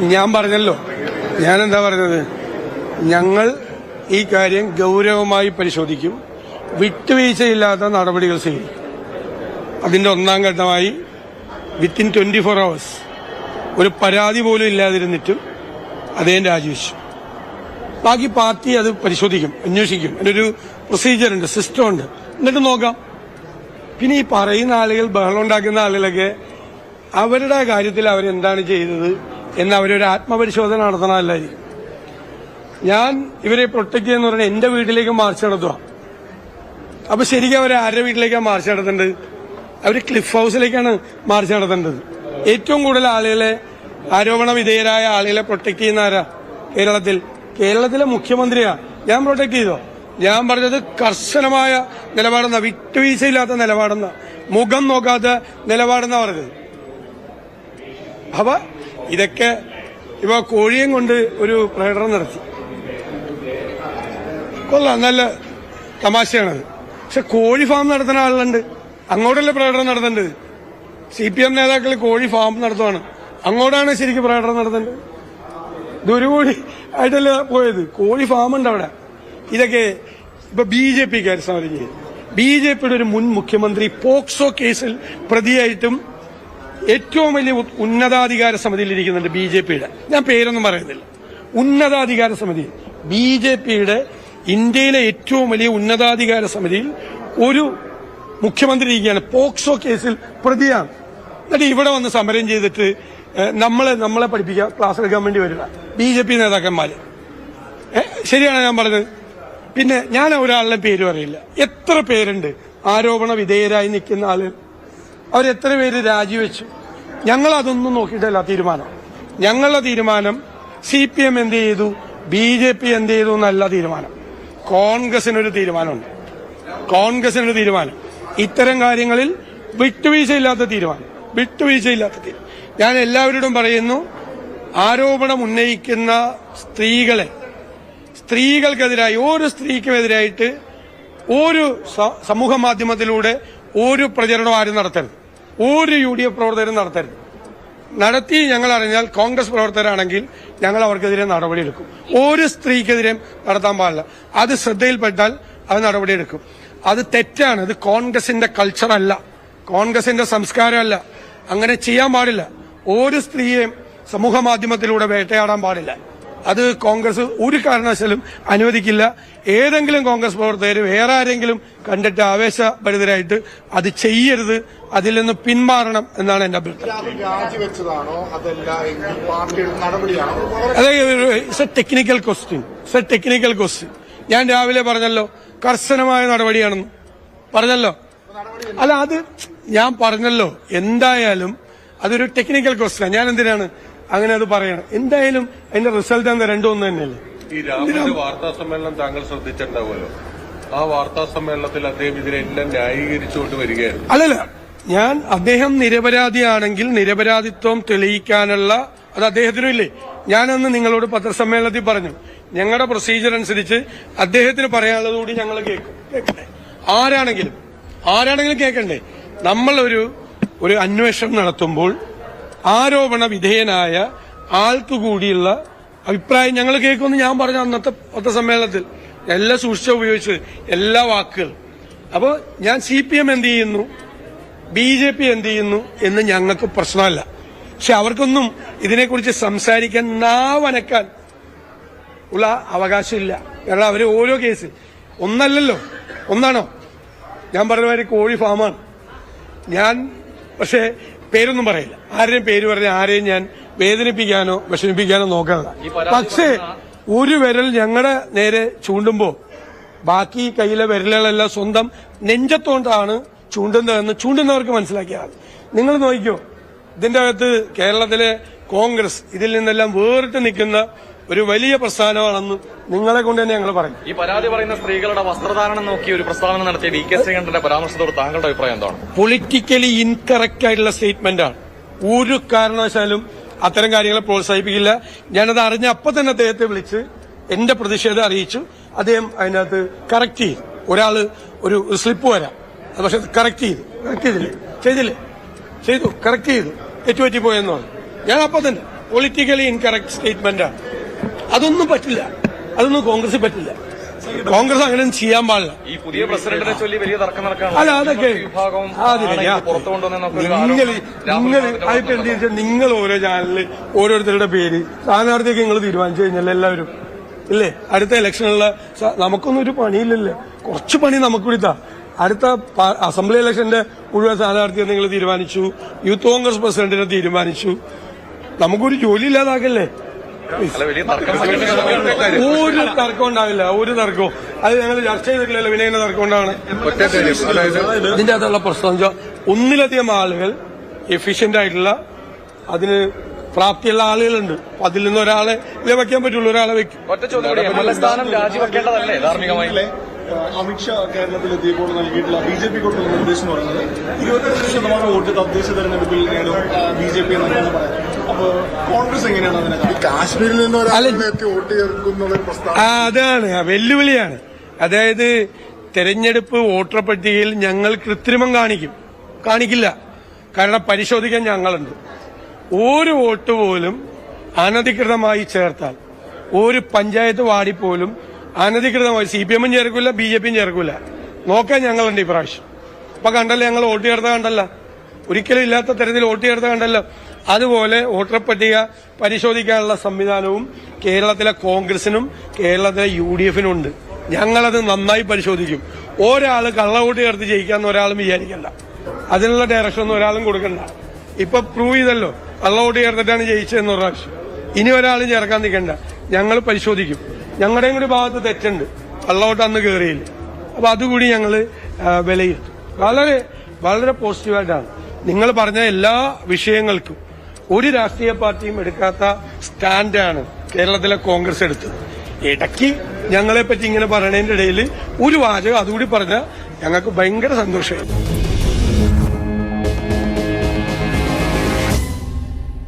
ഞാൻ പറഞ്ഞല്ലോ. ഞാൻ എന്താ പറഞ്ഞത്? ഞങ്ങൾ ഈ കാര്യം ഗൗരവമായി പരിശോധിക്കും. വിട്ടുവീഴ്ചയില്ലാത്ത നടപടികൾ സ്വീകരിക്കും അതിന്റെ ഒന്നാം ഘട്ടമായി വിത്തിൻ ട്വന്റി ഫോർ അവേഴ്സ് ഒരു പരാതി പോലും ഇല്ലാതിരുന്നിട്ടും അദ്ദേഹം രാജിവെച്ചു. ബാക്കി പാർട്ടി അത് പരിശോധിക്കും അന്വേഷിക്കും. അതിനൊരു പ്രൊസീജിയർ ഉണ്ട് സിസ്റ്റം ഉണ്ട്. എന്നിട്ട് നോക്കാം. പിന്നെ ഈ പറയുന്ന ആളുകൾ ബഹളം ഉണ്ടാക്കുന്ന ആളുകളൊക്കെ അവരുടെ കാര്യത്തിൽ അവരെന്താണ് ചെയ്തത്? എന്ന് അവരൊരു ആത്മപരിശോധന നടത്തണമല്ലായിരിക്കും ഞാൻ ഇവരെ പ്രൊട്ടക്ട് ചെയ്യുന്ന പറഞ്ഞാൽ എന്റെ വീട്ടിലേക്ക് മാർച്ച് നടത്തുക. അപ്പൊ ശരിക്കും അവരെ ആരുടെ വീട്ടിലേക്കാണ് മാർച്ച് നടത്തേണ്ടത്? അവർ ക്ലിഫ് ഹൗസിലേക്കാണ് മാർച്ച് നടത്തേണ്ടത്. ഏറ്റവും കൂടുതൽ ആളുകളെ ആരോപണ വിധേയരായ ആളുകളെ പ്രൊട്ടക്ട് ചെയ്യുന്ന ആരാ? കേരളത്തിൽ. കേരളത്തിലെ മുഖ്യമന്ത്രിയാ. ഞാൻ പ്രൊട്ടക്ട് ചെയ്തോ? ഞാൻ പറഞ്ഞത് കർശനമായ നിലപാടെന്ന. വിട്ടുവീഴ്ചയില്ലാത്ത നിലപാടെന്ന. മുഖം നോക്കാത്ത നിലപാടെന്ന പറഞ്ഞത്. അപ്പൊ ഇതൊക്കെ ഇവ കോഴിയും കൊണ്ട് ഒരു പ്രകടനം നടത്തി. കൊള്ളാം നല്ല തമാശയാണത്. പക്ഷെ കോഴി ഫാം നടത്തുന്ന ആളുണ്ട് അങ്ങോട്ടല്ലേ പ്രകടനം നടത്തേണ്ടത് സി പി എം നേതാക്കൾ കോഴി ഫാം നടത്തുവാണ്. അങ്ങോട്ടാണ് ശരിക്കും പ്രകടനം നടത്തേണ്ടത് കോഴി ആയിട്ടല്ല പോയത്. കോഴി ഫാം ഉണ്ട് അവിടെ. ഇതൊക്കെ ഇപ്പൊ ബി ജെ പിക്കാർ സമരം ബി ജെ പിയുടെ ഒരു മുൻ മുഖ്യമന്ത്രി പോക്സോ കേസിൽ പ്രതിയായിട്ടും ഏറ്റവും വലിയ ഉന്നതാധികാര സമിതിയിൽ ഇരിക്കുന്നുണ്ട് ബി ജെ പിയുടെ. ഞാൻ പേരൊന്നും പറയുന്നില്ല. ഉന്നതാധികാര സമിതി. ബി ജെ പിയുടെ ഇന്ത്യയിലെ ഏറ്റവും വലിയ ഉന്നതാധികാര സമിതിയിൽ ഒരു മുഖ്യമന്ത്രി ഇരിക്കുകയാണ്. പോക്സോ കേസിൽ പ്രതിയാണ്. എന്നിട്ട് ഇവിടെ വന്ന് സമരം ചെയ്തിട്ട് നമ്മളെ നമ്മളെ പഠിപ്പിക്കാൻ ക്ലാസ് എടുക്കാൻ വേണ്ടി വരിക. ബി ജെ പി നേതാക്കന്മാര്. ഏ, ശരിയാണ് ഞാൻ പറഞ്ഞത്. പിന്നെ ഞാൻ ഒരാളുടെ പേര് പറയില്ല. എത്ര പേരുണ്ട്? ആരോപണ വിധേയരായി നിൽക്കുന്ന ആളുകൾ അവരെത്ര പേര് രാജിവെച്ചു? ഞങ്ങൾ അതൊന്നും നോക്കിയിട്ടല്ല തീരുമാനം. ഞങ്ങളുടെ തീരുമാനം സി പി എം എന്ത് ചെയ്തു? ബി ജെ പി എന്ത് ചെയ്തു എന്നല്ല തീരുമാനം. കോൺഗ്രസിനൊരു തീരുമാനമുണ്ട്. കോൺഗ്രസിനൊരു തീരുമാനം. ഇത്തരം കാര്യങ്ങളിൽ വിട്ടുവീഴ്ചയില്ലാത്ത തീരുമാനം. വിട്ടുവീഴ്ചയില്ലാത്ത തീരുമാനം ഞാൻ എല്ലാവരോടും പറയുന്നു ആരോപണം ഉന്നയിക്കുന്ന സ്ത്രീകളെ സ്ത്രീകൾക്കെതിരായി ഒരു സ്ത്രീക്കുമെതിരായിട്ട് ഒരു സമൂഹ മാധ്യമത്തിലൂടെ ഒരു പ്രചരണം ആരും നടത്തരുത്. ഒരു യു ഡി എഫ് പ്രവർത്തകരും നടത്തരുത്. നടത്തി ഞങ്ങൾ അറിഞ്ഞാൽ കോൺഗ്രസ് പ്രവർത്തകരാണെങ്കിൽ ഞങ്ങൾ അവർക്കെതിരെ നടപടിയെടുക്കും. ഒരു സ്ത്രീക്കെതിരെ നടത്താൻ പാടില്ല. അത് ശ്രദ്ധയിൽപ്പെട്ടാൽ അത് നടപടിയെടുക്കും. അത് തെറ്റാണ്. ഇത് കോൺഗ്രസിന്റെ കൾച്ചറല്ല. കോൺഗ്രസിന്റെ സംസ്കാരമല്ല. അങ്ങനെ ചെയ്യാൻ പാടില്ല. ഒരു സ്ത്രീയെയും സമൂഹ മാധ്യമത്തിലൂടെ വേട്ടയാടാൻ പാടില്ല. അത് കോൺഗ്രസ് ഒരു കാരണവശാലും അനുവദിക്കില്ല. ഏതെങ്കിലും കോൺഗ്രസ് പ്രവർത്തകർ വേറെ ആരെങ്കിലും കണ്ടിട്ട് ആവേശഭരിതരായിട്ട് അത് ചെയ്യരുത് അതിൽ നിന്ന് പിന്മാറണം എന്നാണ് എന്റെ അഭിപ്രായം. അത് it's a technical question it's a technical question ഞാൻ രാവിലെ പറഞ്ഞല്ലോ കർശനമായ നടപടിയാണെന്ന്. പറഞ്ഞല്ലോ? അല്ല അത് ഞാൻ പറഞ്ഞല്ലോ. എന്തായാലും അതൊരു ടെക്നിക്കൽ ക്വസ്റ്റ്യൻ ഞാൻ എന്തിനാണ് അങ്ങനെ അത് പറയണം. എന്തായാലും അതിന്റെ റിസൾട്ട് എന്താ രണ്ടും ഒന്ന് തന്നെയല്ലേ? ഈ രാഹുലിന്റെ വാർത്താ സമ്മേളനം താങ്കൾ ശ്രദ്ധിച്ചിട്ടുണ്ടാവുമല്ലോ. ആ വാർത്താ സമ്മേളനത്തിൽ അദ്ദേഹം ഇതിനെല്ലാം ന്യായീകരിച്ചുകൊണ്ട് വരികയായിരുന്നു. അല്ലല്ല ഞാൻ അദ്ദേഹം നിരപരാധിയാണെങ്കിൽ നിരപരാധിത്വം തെളിയിക്കാനുള്ള അത് അദ്ദേഹത്തിനും ഇല്ലേ? ഞാനന്ന് നിങ്ങളോട് പത്രസമ്മേളനത്തിൽ പറഞ്ഞു ഞങ്ങളുടെ പ്രൊസീജിയർ അനുസരിച്ച് അദ്ദേഹത്തിന് പറയാനുള്ളതുകൂടി ഞങ്ങൾ കേൾക്കും. കേൾക്കണ്ടേ ആരാണെങ്കിലും ആരാണെങ്കിലും കേൾക്കണ്ടേ? നമ്മളൊരു ഒരു അന്വേഷണം നടത്തുമ്പോൾ ആരോപണ വിധേയനായ ആൾക്ക് കൂടിയുള്ള അഭിപ്രായം ഞങ്ങൾ കേൾക്കുമെന്ന് ഞാൻ പറഞ്ഞു അന്നത്തെ പത്രസമ്മേളനത്തിൽ. എല്ലാ സൂക്ഷിച്ച ഉപയോഗിച്ച് എല്ലാ വാക്കുകൾ. അപ്പോൾ ഞാൻ സി പി എം എന്ത് ചെയ്യുന്നു? ബി ജെ പി എന്ത് ചെയ്യുന്നു എന്ന് ഞങ്ങൾക്ക് പ്രശ്നമല്ല. പക്ഷെ അവർക്കൊന്നും ഇതിനെക്കുറിച്ച് സംസാരിക്കാൻ നാവനക്കാൻ ഉള്ള അവകാശമില്ല. കാരണം അവർ ഓരോ കേസ് ഒന്നല്ലല്ലോ. ഒന്നാണോ? ഞാൻ പറഞ്ഞ മാതിരി കോഴി ഫാമാണ്. ഞാൻ പക്ഷേ പേരൊന്നും പറയില്ല. ആരുടെയും പേര് പറഞ്ഞ ആരെയും ഞാൻ വേദനിപ്പിക്കാനോ വിഷമിപ്പിക്കാനോ നോക്കാറില്ല. പക്ഷേ ഒരു വിരൽ ഞങ്ങളുടെ നേരെ ചൂണ്ടുമ്പോൾ ബാക്കി കയ്യിലെ വിരലുകളെല്ലാം സ്വന്തം നെഞ്ചത്തോണ്ടാണ് ചൂണ്ടുന്നതെന്ന് ചൂണ്ടുന്നവർക്ക് മനസ്സിലാക്കിയാൽ നിങ്ങൾ നോക്കിക്കോ ഇതിന്റെ അകത്ത് കേരളത്തിലെ കോൺഗ്രസ് ഇതിൽ നിന്നെല്ലാം വേറിട്ട് നിൽക്കുന്ന ഒരു വലിയ പ്രസ്ഥാനമാണെന്ന് നിങ്ങളെ കൊണ്ട് തന്നെ ഞങ്ങൾ പറയും. ഈ പരാതി പറയുന്ന സ്ത്രീകളുടെ വസ്ത്രധാരണം നോക്കി ഒരു പ്രസ്താവന നടത്തിയ ഡി കെ ശ്രീകണ്ഠന്റെ പരാമർശത്തോട് താങ്കളുടെ അഭിപ്രായം എന്താണ്? പൊളിറ്റിക്കലി ഇൻകറക്റ്റ് ആയിട്ടുള്ള സ്റ്റേറ്റ്മെന്റ് ആണ്. ഒരു കാരണവശാലും അത്തരം കാര്യങ്ങളെ പ്രോത്സാഹിപ്പിക്കില്ല. ഞാനത് അറിഞ്ഞ അപ്പൊ തന്നെ അദ്ദേഹത്തെ വിളിച്ച് എന്റെ പ്രതിഷേധം അറിയിച്ചു. അദ്ദേഹം അതിനകത്ത് കറക്റ്റ് ചെയ്തു. ഒരാൾ ഒരു സ്ലിപ്പ് വരാം. അത് പക്ഷെ കറക്റ്റ് ചെയ്തു. കറക്റ്റ് ചെയ്തില്ലേ? ചെയ്തില്ലേ? ചെയ്തു. കറക്റ്റ് ചെയ്തു. തെറ്റുപറ്റി പോയെന്നാണ് ഞാൻ അപ്പൊ തന്നെ പൊളിറ്റിക്കലി ഇൻകറക്റ്റ് സ്റ്റേറ്റ്മെന്റാണ് അതൊന്നും പറ്റില്ല. അതൊന്നും കോൺഗ്രസ് പറ്റില്ല. കോൺഗ്രസ് അങ്ങനെ ചെയ്യാൻ പാടില്ല. ഈ പുതിയ പ്രസിഡന്റിനെ ചൊല്ലി വലിയ തർക്കം അല്ല അതൊക്കെ നിങ്ങൾ നിങ്ങൾ ആയിട്ട് എന്ത് നിങ്ങൾ ഓരോ ചാനലിൽ ഓരോരുത്തരുടെ പേര് സ്ഥാനാർത്ഥിയൊക്കെ നിങ്ങൾ തീരുമാനിച്ചു കഴിഞ്ഞാൽ എല്ലാവരും. ഇല്ലേ? അടുത്ത ഇലക്ഷനുള്ള നമുക്കൊന്നും ഒരു പണിയില്ലല്ലോ. കുറച്ച് പണി നമുക്ക് വിടുത്താ അടുത്ത അസംബ്ലി ഇലക്ഷന്റെ മുഴുവൻ സ്ഥാനാർത്ഥിയെ നിങ്ങൾ തീരുമാനിച്ചു. യൂത്ത് കോൺഗ്രസ് പ്രസിഡന്റിനെ തീരുമാനിച്ചു. നമുക്കൊരു ജോലി ഇല്ലാതാക്കല്ലേ? ഒരു തർക്കം ഉണ്ടാവില്ല. ഒരു തർക്കവും. അത് ഞങ്ങൾ ചർച്ച ചെയ്തിട്ടില്ലല്ലോ പിന്നെ തർക്കം ഉണ്ടാണ് ഒറ്റ കാര്യം. അതായത് ഇതിന്റെ അകത്തുള്ള പ്രശ്നം വെച്ചാൽ ഒന്നിലധികം ആളുകൾ എഫിഷ്യന്റ് ആയിട്ടുള്ള അതിന് പ്രാപ്തിയുള്ള ആളുകളുണ്ട്. അപ്പൊ അതിൽ നിന്ന് ഒരാളെ വെക്കാൻ പറ്റുള്ളൂ ഒരാളെ വെക്കും ഒറ്റ ചോദ്യം രാജിവെക്കേണ്ടതല്ലേ ധാർമ്മികമായി? അമിത്ഷാ കേരളത്തിൽ എത്തിയപ്പോൾ നൽകിയിട്ടുള്ള ബി ജെ പി കൊടുക്കുന്ന നിർദ്ദേശം എന്ന് പറയുന്നത് ഇരുപത്തിരണ്ട് ശതമാനം വോട്ട് തദ്ദേശ തെരഞ്ഞെടുപ്പിൽ നേടും ബി ജെ പി എന്നാണ് പറയുന്നത് അപ്പോൾ കോൺഗ്രസ് എങ്ങനെയാണ് അതിനെ? കാശ്മീരിൽ നിന്ന് വോട്ട് ചേർക്കുന്ന അതാണ്. വെല്ലുവിളിയാണ്. അതായത് തെരഞ്ഞെടുപ്പ് വോട്ടർ പട്ടികയിൽ ഞങ്ങൾ കൃത്രിമം കാണിക്കും. കാണിക്കില്ല. കാരണം പരിശോധിക്കാൻ ഞങ്ങളുണ്ട്. ഒരു വോട്ട് പോലും അനധികൃതമായി ചേർത്താൽ ഒരു പഞ്ചായത്ത് വാർഡിൽ പോലും അനധികൃതമായി സി പി എമ്മും ചേർക്കില്ല ബി ജെ പിയും ചേർക്കില്ല നോക്കാൻ ഞങ്ങളുണ്ട് ഇപ്രാവശ്യം. അപ്പൊ കണ്ടല്ലോ ഞങ്ങൾ വോട്ട് ചേർത്ത കണ്ടല്ല. ഒരിക്കലും ഇല്ലാത്ത തരത്തിൽ വോട്ട് ചേർത്ത കണ്ടല്ലോ. അതുപോലെ വോട്ടർ പട്ടിക പരിശോധിക്കാനുള്ള സംവിധാനവും കേരളത്തിലെ കോൺഗ്രസിനും കേരളത്തിലെ യു ഡി എഫിനും ഉണ്ട്. ഞങ്ങളത് നന്നായി പരിശോധിക്കും. ഒരാൾ കള്ളവോട്ട് ചേർത്ത് ജയിക്കാന്ന് ഒരാളും വിചാരിക്കണ്ട. അതിനുള്ള ഡയറക്ഷൻ ഒന്നും ഒരാളും കൊടുക്കണ്ട. ഇപ്പൊ പ്രൂവ് ചെയ്തല്ലോ. കള്ളവോട്ട് ചേർത്തിട്ടാണ് ജയിച്ചതെന്ന് പ്രാവശ്യം. ഇനി ഒരാളും ചേർക്കാൻ നിൽക്കണ്ട. ഞങ്ങൾ പരിശോധിക്കും. ഞങ്ങളുടെയും കൂടി ഭാഗത്ത് തെറ്റുണ്ട്. കള്ളവോട്ട് അന്ന് കയറിയില്ല അപ്പൊ അതുകൂടി ഞങ്ങൾ വിലയിരുത്തും. വളരെ വളരെ പോസിറ്റീവായിട്ടാണ്. നിങ്ങൾ പറഞ്ഞ എല്ലാ വിഷയങ്ങൾക്കും ഒരു രാഷ്ട്രീയ പാർട്ടിയും എടുക്കാത്ത സ്റ്റാൻഡാണ് കേരളത്തിലെ കോൺഗ്രസ് എടുത്തത്. ഇടയ്ക്ക് ഞങ്ങളെപ്പറ്റി ഇങ്ങനെ പറയണതിന്റെ ഇടയിൽ ഒരു വാചകം അതുകൂടി പറഞ്ഞാൽ ഞങ്ങൾക്ക് ഭയങ്കര സന്തോഷമായി.